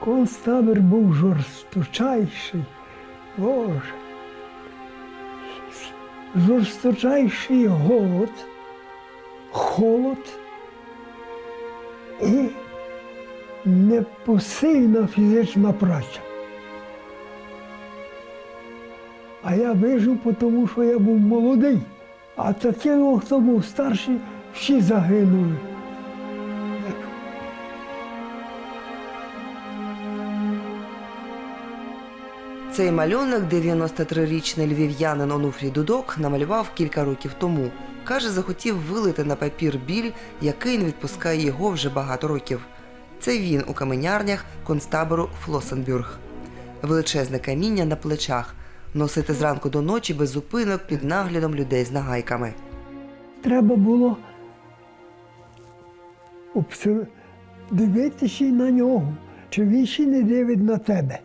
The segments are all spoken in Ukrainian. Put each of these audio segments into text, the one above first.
Концтабір був жорсточайший. Боже. Жорсточайший голод, холод і непосильна фізична праця. А я вижив, тому що я був молодий. А такі, хто був старший, всі загинули. Цей малюнок 93-річний львів'янин Онуфрій Дудок намалював кілька років тому. Каже, захотів вилити на папір біль, який не відпускає його вже багато років. Це він у каменярнях концтабору Флосенбюрг. Величезне каміння на плечах, носити зранку до ночі без зупинок під наглядом людей з нагайками. Треба було дивитися на нього, чи він ще не дивить на тебе.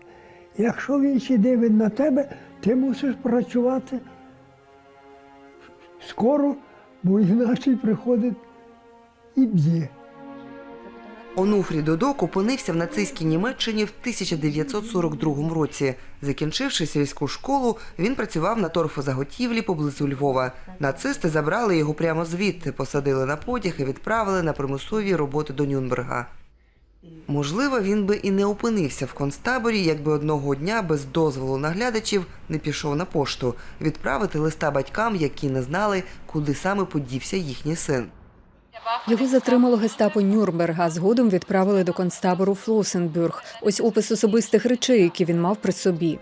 Якщо він ще дивить на тебе, ти мусиш працювати скоро, бо іначе приходить і б'є. Онуфрій Дудок опинився в нацистській Німеччині в 1942 році. Закінчивши сільську школу, він працював на торфозаготівлі поблизу Львова. Нацисти забрали його прямо звідти, посадили на потяг і відправили на примусові роботи до Нюнберга. Можливо, він би і не опинився в концтаборі, якби одного дня без дозволу наглядачів не пішов на пошту відправити листа батькам, які не знали, куди саме подівся їхній син. Його затримало гестапо Нюрнберга. Згодом відправили до концтабору Флосенбюрг. Ось опис особистих речей, які він мав при собі.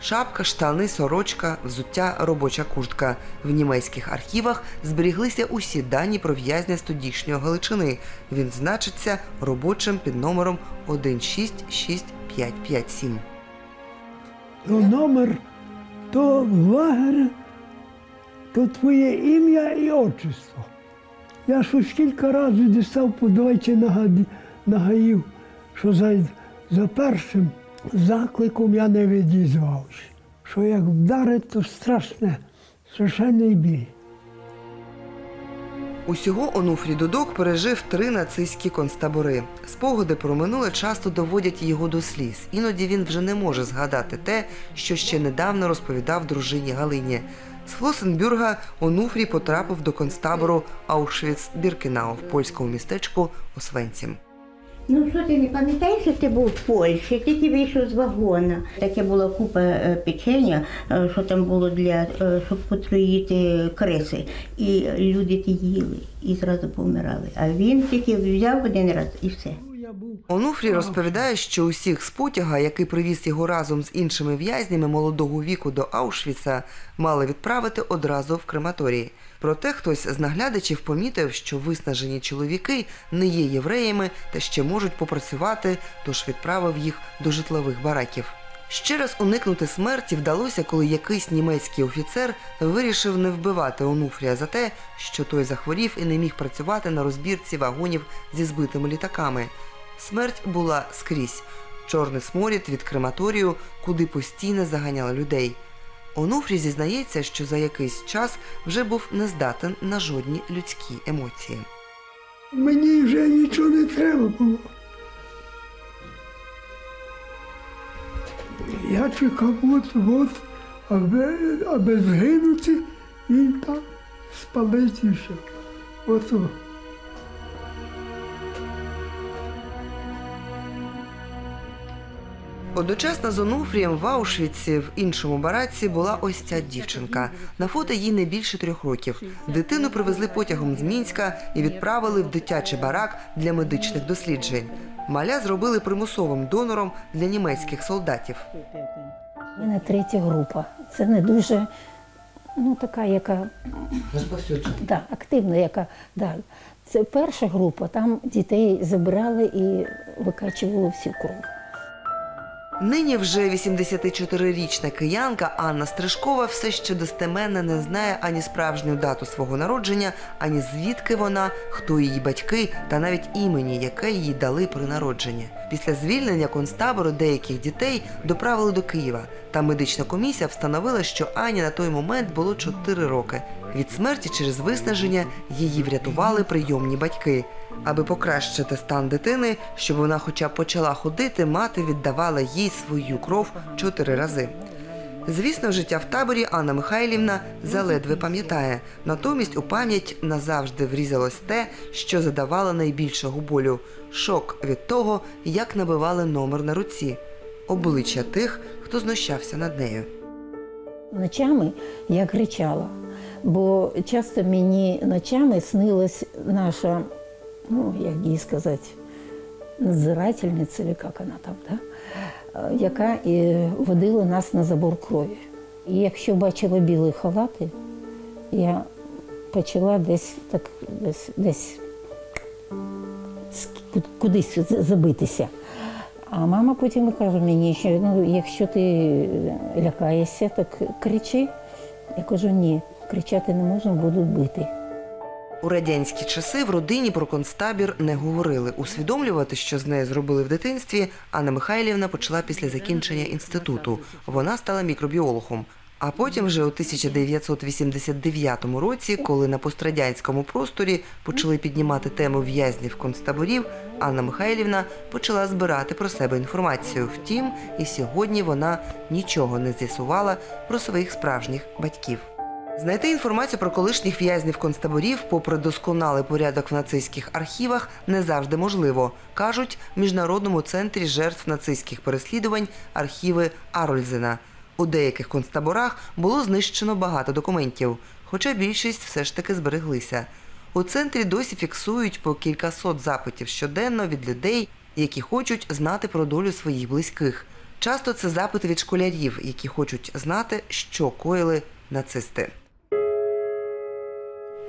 Шапка, штани, сорочка, взуття, робоча куртка. В німецьких архівах зберіглися усі дані про в'язня з тодішньої Галичини. Він значиться робочим під номером 166557. То номер, то лагеря, то твоє ім'я і отчество. Я щось кілька разів дістав нагаді- нагаїв, що за, за першим закликом я не відізвався. Що як вдарить, то страшне, страшенний бій. Усього Онуфрій Дудок пережив три нацистські концтабори. Спогади про минуле часто доводять його до сліз. Іноді він вже не може згадати те, що ще недавно розповідав дружині Галині. З Флосенбюрга Онуфрій потрапив до концтабору Аушвіц-Біркенау в польському містечку Освенцім. Ну що ти не пам'ятаєш, що ти був в Польщі, тільки вийшов з вагона. Таке була купа е, печення, е, що там було для е, щоб потруїти криси. І люди ті їли і зразу помирали. А він тільки взяв один раз і все. Онуфрій розповідає, що усіх з потяга, який привіз його разом з іншими в'язнями молодого віку до Аушвіца, мали відправити одразу в крематорії. Проте хтось з наглядачів помітив, що виснажені чоловіки не є євреями та ще можуть попрацювати, тож відправив їх до житлових бараків. Ще раз уникнути смерті вдалося, коли якийсь німецький офіцер вирішив не вбивати Онуфрія за те, що той захворів і не міг працювати на розбірці вагонів зі збитими літаками. Смерть була скрізь. Чорний сморід від крематорію, куди постійно заганяли людей. Онуфрій зізнається, що за якийсь час вже був нездатен на жодні людські емоції. Мені вже нічого не треба було. Я чекав от-от, аби, аби згинути, він там спалить і все. От. Одночасно з Онуфрієм в Аушвіці в іншому бараці була ось ця дівчинка. На фото їй не більше трьох років. Дитину привезли потягом з Мінська і відправили в дитячий барак для медичних досліджень. Маля зробили примусовим донором для німецьких солдатів. У мене третя група. Це не дуже ну, така, яка да, активна, яка да. Це перша група, там дітей забирали і викачували всю кров. Нині вже 84-річна киянка Анна Стрижкова все ще достеменно не знає ані справжню дату свого народження, ані звідки вона, хто її батьки та навіть імені, яке їй дали при народженні. Після звільнення концтабору деяких дітей доправили до Києва. Та медична комісія встановила, що Ані на той момент було 4 роки. Від смерті через виснаження її врятували прийомні батьки. Аби покращити стан дитини, щоб вона хоча б почала ходити, мати віддавала їй свою кров чотири рази. Звісно, життя в таборі Анна Михайлівна заледве пам'ятає. Натомість у пам'ять назавжди врізалось те, що задавало найбільшого болю шок від того, як набивали номер на руці, обличчя тих, хто знущався над нею. Ночами я кричала, бо часто мені ночами снилась наша, ну як їй сказати, надзирательниця, чи як вона там, да? е, яка і водила нас на забор крові. І якщо бачила білі халати, я почала десь так десь, десь кудись забитися. А мама потім каже мені, що ну, якщо ти лякаєшся, так кричи. Я кажу, ні, кричати не можна, будуть бити. У радянські часи в родині про концтабір не говорили. Усвідомлювати, що з нею зробили в дитинстві, Анна Михайлівна почала після закінчення інституту. Вона стала мікробіологом. А потім, вже у 1989 році, коли на пострадянському просторі почали піднімати тему в'язнів концтаборів, Анна Михайлівна почала збирати про себе інформацію. Втім, і сьогодні вона нічого не з'ясувала про своїх справжніх батьків. Знайти інформацію про колишніх в'язнів концтаборів, попри досконалий порядок в нацистських архівах, не завжди можливо, кажуть в міжнародному центрі жертв нацистських переслідувань архіви Арользена. У деяких концтаборах було знищено багато документів, хоча більшість все ж таки збереглися. У центрі досі фіксують по кількасот запитів щоденно від людей, які хочуть знати про долю своїх близьких. Часто це запити від школярів, які хочуть знати, що коїли нацисти.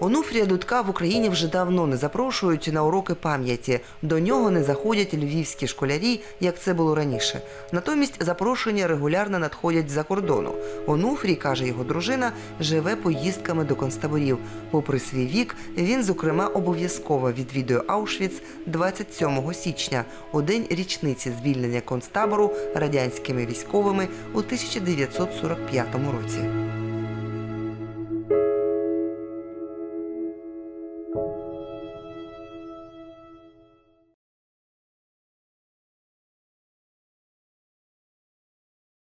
Онуфрія Дудка в Україні вже давно не запрошують на уроки пам'яті. До нього не заходять львівські школярі, як це було раніше. Натомість запрошення регулярно надходять з-за кордону. Онуфрій, каже його дружина, живе поїздками до концтаборів. Попри свій вік, він, зокрема, обов'язково відвідує Аушвіц 27 січня, у день річниці звільнення концтабору радянськими військовими у 1945 році.